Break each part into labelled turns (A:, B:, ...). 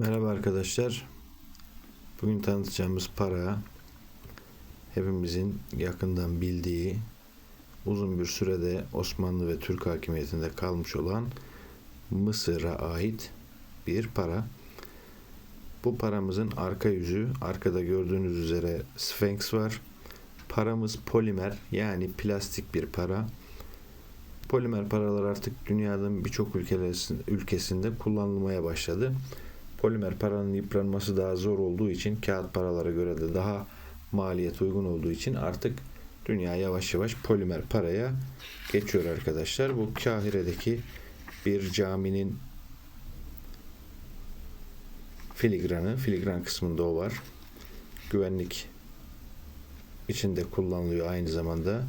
A: Merhaba arkadaşlar. Bugün tanıtacağımız para hepimizin yakından bildiği uzun bir sürede Osmanlı ve Türk hakimiyetinde kalmış olan Mısır'a ait bir para. Bu paramızın arka yüzü, arkada gördüğünüz üzere Sphinx var. Paramız polimer yani plastik bir para. Polimer paralar artık dünyanın birçok ülkesinde kullanılmaya başladı. Polimer paranın yıpranması daha zor olduğu için kağıt paralara göre de daha maliyet uygun olduğu için artık dünya yavaş yavaş polimer paraya geçiyor arkadaşlar. Bu Kahire'deki bir caminin filigranı, filigran kısmında o var. Güvenlik içinde kullanılıyor aynı zamanda.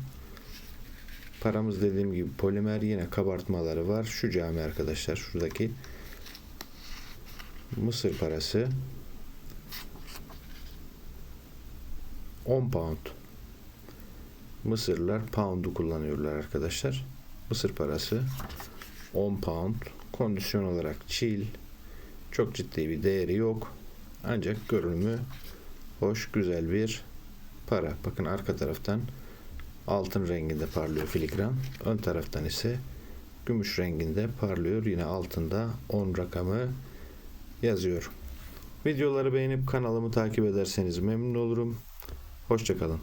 A: Paramız dediğim gibi polimer yine kabartmaları var. Şu cami arkadaşlar şuradaki Mısır parası 10 pound. Mısırlılar pound'u kullanıyorlar arkadaşlar. Mısır parası 10 pound. Kondisyon olarak çil. Çok ciddi bir değeri yok. Ancak görünümü hoş, güzel bir para. Bakın arka taraftan altın renginde parlıyor filigran. Ön taraftan ise gümüş renginde parlıyor. Yine altında 10 rakamı yazıyor. Videoları beğenip kanalımı takip ederseniz memnun olurum. Hoşçakalın.